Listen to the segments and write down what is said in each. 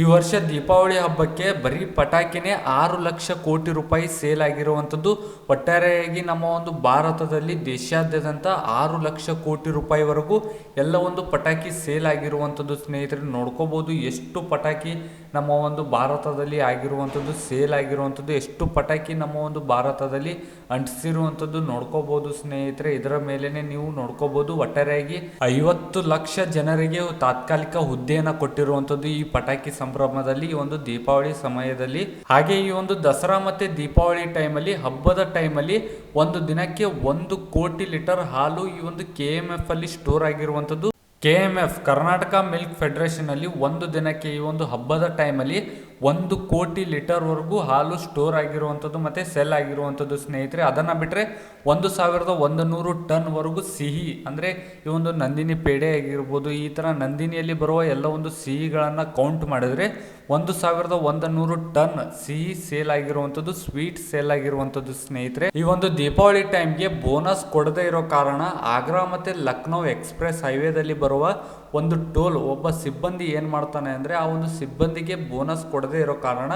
ಈ ವರ್ಷ ದೀಪಾವಳಿ ಹಬ್ಬಕ್ಕೆ ಬರೀ ಪಟಾಕಿನೇ ಆರು ಲಕ್ಷ ಕೋಟಿ ರೂಪಾಯಿ ಸೇಲ್ ಆಗಿರುವಂಥದ್ದು. ಒಟ್ಟಾರೆಯಾಗಿ ನಮ್ಮ ಒಂದು ಭಾರತದಲ್ಲಿ ದೇಶಾದ್ಯಂತ ಆರು ಲಕ್ಷ ಕೋಟಿ ರೂಪಾಯಿವರೆಗೂ ಎಲ್ಲ ಒಂದು ಪಟಾಕಿ ಸೇಲ್ ಆಗಿರುವಂಥದ್ದು ಸ್ನೇಹಿತರೆ, ನೋಡ್ಕೋಬೋದು ಎಷ್ಟು ಪಟಾಕಿ ನಮ್ಮ ಒಂದು ಭಾರತದಲ್ಲಿ ಆಗಿರುವಂಥದ್ದು ಸೇಲ್ ಆಗಿರುವಂಥದ್ದು, ಎಷ್ಟು ಪಟಾಕಿ ನಮ್ಮ ಒಂದು ಭಾರತದಲ್ಲಿ ಅಂಟಿಸಿರುವಂಥದ್ದು ನೋಡ್ಕೋಬೋದು ಸ್ನೇಹಿತರೆ. ಇದರ ಮೇಲೇ ನೀವು ನೋಡ್ಕೋಬೋದು ಒಟ್ಟಾರೆಯಾಗಿ ಐವತ್ತು ಲಕ್ಷ ಜನರಿಗೆ ತಾತ್ಕಾಲಿಕ ಹುದ್ದೆಯನ್ನು ಕೊಟ್ಟಿರುವಂಥದ್ದು ಈ ಪಟಾಕಿ ಸಂಭ್ರಮದಲ್ಲಿ, ಈ ಒಂದು ದೀಪಾವಳಿ ಸಮಯದಲ್ಲಿ, ಹಾಗೆ ಈ ಒಂದು ದಸರಾ ಮತ್ತೆ ದೀಪಾವಳಿ ಟೈಮಲ್ಲಿ, ಹಬ್ಬದ ಟೈಮಲ್ಲಿ ಒಂದು ದಿನಕ್ಕೆ ಒಂದು ಕೋಟಿ ಲೀಟರ್ ಹಾಲು ಈ ಒಂದು ಕೆ ಅಲ್ಲಿ ಸ್ಟೋರ್ ಆಗಿರುವಂಥದ್ದು K M F Karnataka milk ಫೆಡರೇಷನಲ್ಲಿ ಒಂದು ದಿನಕ್ಕೆ ಈ ಒಂದು ಹಬ್ಬದ ಟೈಮಲ್ಲಿ ಒಂದು ಕೋಟಿ ಲೀಟರ್ವರೆಗೂ ಹಾಲು ಸ್ಟೋರ್ ಆಗಿರುವಂಥದ್ದು ಮತ್ತು ಸೆಲ್ ಆಗಿರುವಂಥದ್ದು ಸ್ನೇಹಿತರೆ. ಅದನ್ನು ಬಿಟ್ಟರೆ ಒಂದು ಸಾವಿರದ ಒಂದು ನೂರು ಟನ್ವರೆಗೂ ಸಿಹಿ, ಅಂದರೆ ಈ ಒಂದು ನಂದಿನಿ ಪೇಡೆ ಆಗಿರ್ಬೋದು, ಈ ಥರ ನಂದಿನಿಯಲ್ಲಿ ಬರುವ ಎಲ್ಲ ಒಂದು ಸಿಹಿಗಳನ್ನು ಕೌಂಟ್ ಮಾಡಿದ್ರೆ ಒಂದು ಸಾವಿರದ ಒಂದು ನೂರು ಟನ್ ಸಿಹಿ ಸೇಲ್ ಆಗಿರುವಂಥದ್ದು ಸ್ವೀಟ್ ಸೇಲ್ ಆಗಿರುವಂಥದ್ದು ಸ್ನೇಹಿತರೆ. ಈ ಒಂದು ದೀಪಾವಳಿ ಟೈಮ್ಗೆ ಬೋನಸ್ ಕೊಡದೇ ಇರೋ ಕಾರಣ ಆಗ್ರಾ ಮತ್ತೆ ಲಕ್ನೋ ಎಕ್ಸ್ಪ್ರೆಸ್ ಹೈವೇದಲ್ಲಿ ಬರುವ ಒಂದು ಟೋಲ್ ಒಬ್ಬ ಸಿಬ್ಬಂದಿ ಏನು ಮಾಡ್ತಾನೆ ಅಂದರೆ ಆ ಒಂದು ಸಿಬ್ಬಂದಿಗೆ ಬೋನಸ್ ಕೊಡದೇ ಇರೋ ಕಾರಣ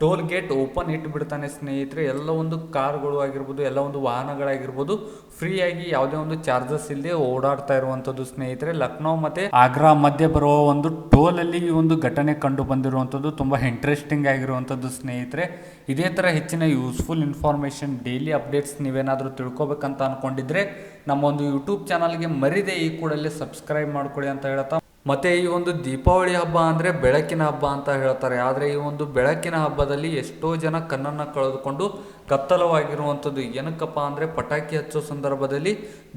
ಟೋಲ್ ಗೇಟ್ ಓಪನ್ ಇಟ್ಟುಬಿಡ್ತಾನೆ ಸ್ನೇಹಿತರೆ. ಎಲ್ಲ ಒಂದು ಕಾರ್ಗಳು ಆಗಿರ್ಬೋದು, ಎಲ್ಲ ಒಂದು ವಾಹನಗಳಾಗಿರ್ಬೋದು ಫ್ರೀಯಾಗಿ ಯಾವುದೇ ಒಂದು ಚಾರ್ಜಸ್ ಇಲ್ಲದೆ ಓಡಾಡ್ತಾ ಇರುವಂಥದ್ದು ಸ್ನೇಹಿತರೆ. ಲಕ್ನೋ ಮತ್ತು ಆಗ್ರಾ ಮಧ್ಯೆ ಬರುವ ಒಂದು ಟೋಲಲ್ಲಿ ಈ ಒಂದು ಘಟನೆ ಕಂಡು ಬಂದಿರುವಂಥದ್ದು ತುಂಬ ಇಂಟ್ರೆಸ್ಟಿಂಗ್ ಆಗಿರುವಂಥದ್ದು ಸ್ನೇಹಿತರೆ. ಇದೇ ಥರ ಹೆಚ್ಚಿನ ಯೂಸ್ಫುಲ್ ಇನ್ಫಾರ್ಮೇಷನ್ ಡೈಲಿ ಅಪ್ಡೇಟ್ಸ್ ನೀವೇನಾದರೂ ತಿಳ್ಕೊಬೇಕಂತ ಅನ್ಕೊಂಡಿದ್ರೆ ನಮ್ಮ ಒಂದು ಯೂಟ್ಯೂಬ್ ಚಾನಲ್ಗೆ ಮರಿದೆ ಈ ಕೂಡಲೇ ಸಬ್ಸ್ಕ್ರೈಬ್ ಮಾಡ್ಕೊಳ್ಳಿ ಅಂತ ಹೇಳ್ತಾ ಮತ್ತೆ ಈ ಒಂದು ದೀಪಾವಳಿ ಹಬ್ಬ ಅಂದರೆ ಬೆಳಕಿನ ಹಬ್ಬ ಅಂತ ಹೇಳ್ತಾರೆ. ಆದರೆ ಈ ಒಂದು ಬೆಳಕಿನ ಹಬ್ಬದಲ್ಲಿ ಎಷ್ಟೋ ಜನ ಕಣ್ಣನ್ನು ಕಳೆದುಕೊಂಡು ಕತ್ತಲವಾಗಿರುವಂಥದ್ದು ಏನಕ್ಕಪ್ಪ ಅಂದರೆ ಪಟಾಕಿ ಹಚ್ಚೋ ಸಂದರ್ಭದಲ್ಲಿ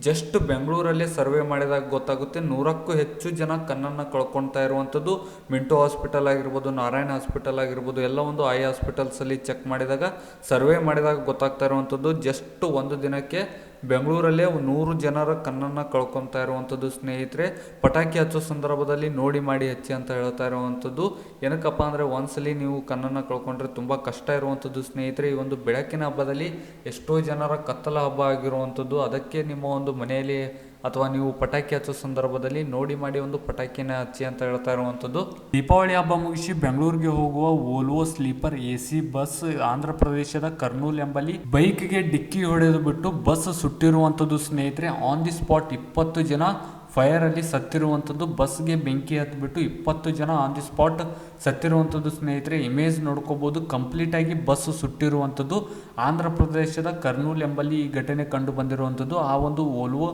ಜಸ್ಟ್ ಬೆಂಗಳೂರಲ್ಲಿ ಸರ್ವೆ ಮಾಡಿದಾಗ ಗೊತ್ತಾಗುತ್ತೆ ನೂರಕ್ಕೂ ಹೆಚ್ಚು ಜನ ಕಣ್ಣನ್ನು ಕಳ್ಕೊಳ್ತಾ ಇರುವಂಥದ್ದು. ಮಿಂಟೋ ಹಾಸ್ಪಿಟಲ್ ಆಗಿರ್ಬೋದು, ನಾರಾಯಣ ಹಾಸ್ಪಿಟಲ್ ಆಗಿರ್ಬೋದು, ಎಲ್ಲ ಒಂದು ಐ ಹಾಸ್ಪಿಟಲ್ಸಲ್ಲಿ ಚೆಕ್ ಮಾಡಿದಾಗ, ಸರ್ವೆ ಮಾಡಿದಾಗ ಗೊತ್ತಾಗ್ತಾ ಇರುವಂಥದ್ದು ಜಸ್ಟ್ ಒಂದು ದಿನಕ್ಕೆ ಬೆಂಗಳೂರಲ್ಲೇ ನೂರು ಜನರ ಕಣ್ಣನ್ನು ಕಳ್ಕೊತಾ ಇರುವಂಥದ್ದು ಸ್ನೇಹಿತರೆ, ಪಟಾಕಿ ಹಚ್ಚೋ ಸಂದರ್ಭದಲ್ಲಿ ನೋಡಿ ಮಾಡಿ ಹಚ್ಚಿ ಅಂತ ಹೇಳ್ತಾ ಇರುವಂಥದ್ದು ಏನಕ್ಕಪ್ಪ ಅಂದರೆ ಒಂದ್ಸಲಿ ನೀವು ಕಣ್ಣನ್ನು ಕಳ್ಕೊಂಡ್ರೆ ತುಂಬ ಕಷ್ಟ ಇರುವಂಥದ್ದು ಸ್ನೇಹಿತರೆ. ಈ ಒಂದು ಬೆಳಕಿನ ಹಬ್ಬದಲ್ಲಿ ಎಷ್ಟೋ ಜನರ ಕತ್ತಲ ಹಬ್ಬ ಆಗಿರುವಂಥದ್ದು ಅದಕ್ಕೆ ನಿಮ್ಮ ಒಂದು ಮನೆಯಲ್ಲಿ ಅಥವಾ ನೀವು ಪಟಾಕಿ ಹಚ್ಚೋ ಸಂದರ್ಭದಲ್ಲಿ ನೋಡಿ ಮಾಡಿ ಒಂದು ಪಟಾಕಿನ ಹಚ್ಚಿ ಅಂತ ಹೇಳ್ತಾ ಇರುವಂಥದ್ದು. ದೀಪಾವಳಿ ಹಬ್ಬ ಮುಗಿಸಿ ಬೆಂಗಳೂರಿಗೆ ಹೋಗುವ Volvo sleeper A C bus Andhra ಪ್ರದೇಶದ ಕರ್ನೂಲ್ ಎಂಬಲ್ಲಿ ಬೈಕ್ಗೆ ಡಿಕ್ಕಿ ಹೊಡೆದು ಬಿಟ್ಟು ಬಸ್ ಸುಟ್ಟಿರುವಂಥದ್ದು ಸ್ನೇಹಿತರೆ ಆನ್ ದಿ ಸ್ಪಾಟ್ ಇಪ್ಪತ್ತು ಜನ ಫೈರ್ ಅಲ್ಲಿ ಸತ್ತಿರುವಂಥದ್ದು ಬಸ್ಗೆ ಬೆಂಕಿ ಹತ್ಬಿಟ್ಟು ಇಪ್ಪತ್ತು ಜನ ಆನ್ ದಿ ಸ್ಪಾಟ್ ಸತ್ತಿರುವಂಥದ್ದು ಸ್ನೇಹಿತರೆ, ಇಮೇಜ್ ನೋಡ್ಕೋಬೋದು. ಕಂಪ್ಲೀಟಾಗಿ ಬಸ್ ಸುಟ್ಟಿರುವಂಥದ್ದು ಆಂಧ್ರ ಪ್ರದೇಶದ ಕರ್ನೂಲ್ ಎಂಬಲ್ಲಿ ಈ ಘಟನೆ ಕಂಡು ಬಂದಿರುವಂಥದ್ದು. ಆ ಒಂದು Volvo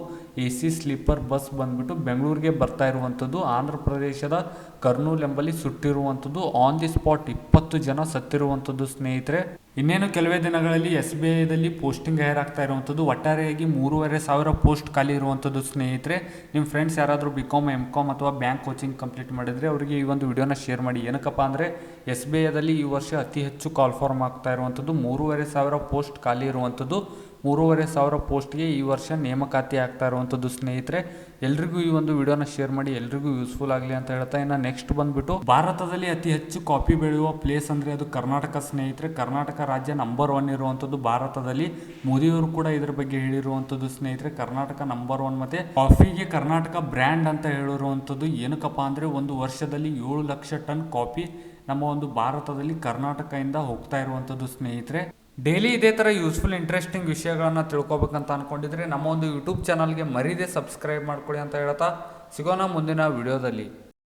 A C sleeper bus ಬಂದ್ಬಿಟ್ಟು ಬೆಂಗಳೂರಿಗೆ ಬರ್ತಾ ಇರುವಂಥದ್ದು. ಆಂಧ್ರ ಪ್ರದೇಶದ ಕರ್ನೂಲ್ ಎಂಬಲ್ಲಿ ಸುಟ್ಟಿರುವಂಥದ್ದು. ಆನ್ ದಿ ಸ್ಪಾಟ್ ಇಪ್ಪತ್ತು ಜನ ಸತ್ತಿರುವಂಥದ್ದು ಸ್ನೇಹಿತರೆ. ಇನ್ನೇನು ಕೆಲವೇ ದಿನಗಳಲ್ಲಿ ಎಸ್ ಬಿ ಐದಲ್ಲಿ ಪೋಸ್ಟಿಂಗ್ ಹೈರ್ ಆಗ್ತಾ ಇರುವಂಥದ್ದು, ಒಟ್ಟಾರೆಯಾಗಿ ಮೂರುವರೆ ಸಾವಿರ ಪೋಸ್ಟ್ ಖಾಲಿ ಇರುವಂಥದ್ದು ಸ್ನೇಹಿತರೆ ನಿಮ್ಮ ಫ್ರೆಂಡ್ಸ್ ಯಾರಾದರೂ ಬಿ ಕಾಮ್ ಎಂ ಕಾಮ್ ಅಥವಾ ಬ್ಯಾಂಕ್ ಕೋಚಿಂಗ್ ಕಂಪ್ಲೀಟ್ ಮಾಡಿದರೆ ಅವರಿಗೆ ಈ ಒಂದು ವಿಡಿಯೋನ ಶೇರ್ ಮಾಡಿ. ಏನಕ್ಕಪ್ಪ ಅಂದರೆ ಎಸ್ ಬಿ ಐದಲ್ಲಿ ಈ ವರ್ಷ ಅತಿ ಹೆಚ್ಚು ಕಾಲ್ ಫಾರ್ಮ್ ಆಗ್ತಾ ಇರುವಂಥದ್ದು, ಮೂರುವರೆ ಸಾವಿರ ಪೋಸ್ಟ್ ಖಾಲಿ ಇರುವಂಥದ್ದು. ಮೂರುವರೆ ಸಾವಿರ ಪೋಸ್ಟ್ಗೆ ಈ ವರ್ಷ ನೇಮಕಾತಿ ಆಗ್ತಾ ಇರುವಂಥದ್ದು ಸ್ನೇಹಿತರೆ, ಎಲ್ರಿಗೂ ಈ ಒಂದು ವಿಡಿಯೋನ ಶೇರ್ ಮಾಡಿ, ಎಲ್ರಿಗೂ ಯೂಸ್ಫುಲ್ ಆಗಲಿ ಅಂತ ಹೇಳ್ತಾ ಇನ್ನು ನೆಕ್ಸ್ಟ್ ಬಂದ್ಬಿಟ್ಟು, ಭಾರತದಲ್ಲಿ ಅತಿ ಹೆಚ್ಚು ಕಾಫಿ ಬೆಳೆಯುವ ಪ್ಲೇಸ್ ಅಂದರೆ ಅದು ಕರ್ನಾಟಕ ಸ್ನೇಹಿತರೆ. ಕರ್ನಾಟಕ ರಾಜ್ಯ ನಂಬರ್ ಒನ್ ಇರುವಂಥದ್ದು ಭಾರತದಲ್ಲಿ. ಮೋದಿಯವರು ಕೂಡ ಇದ್ರ ಬಗ್ಗೆ ಹೇಳಿರುವಂಥದ್ದು ಸ್ನೇಹಿತರೆ, ಕರ್ನಾಟಕ ನಂಬರ್ ಒನ್ ಮತ್ತೆ ಕಾಫಿಗೆ ಕರ್ನಾಟಕ ಬ್ರ್ಯಾಂಡ್ ಅಂತ ಹೇಳಿರುವಂಥದ್ದು ಏನಕ್ಕಪ್ಪ ಅಂದರೆ ಒಂದು ವರ್ಷದಲ್ಲಿ ಏಳು ಲಕ್ಷ ಟನ್ ಕಾಫಿ ನಮ್ಮ ಒಂದು ಭಾರತದಲ್ಲಿ ಕರ್ನಾಟಕದಿಂದ ಹೋಗ್ತಾ ಇರುವಂಥದ್ದು ಸ್ನೇಹಿತರೆ. ಡೈಲಿ ಇದೇ ಥರ ಯೂಸ್ಫುಲ್ ಇಂಟ್ರೆಸ್ಟಿಂಗ್ ವಿಷಯಗಳನ್ನು ತಿಳ್ಕೊಬೇಕಂತ ಅನ್ಕೊಂಡಿದ್ರೆ ನಮ್ಮ ಒಂದು ಯೂಟ್ಯೂಬ್ ಚಾನಲ್ಗೆ ಮರೀದೆ ಸಬ್ಸ್ಕ್ರೈಬ್ ಮಾಡ್ಕೊಳ್ಳಿ ಅಂತ ಹೇಳ್ತಾ ಸಿಗೋಣ ಮುಂದಿನ ವಿಡಿಯೋದಲ್ಲಿ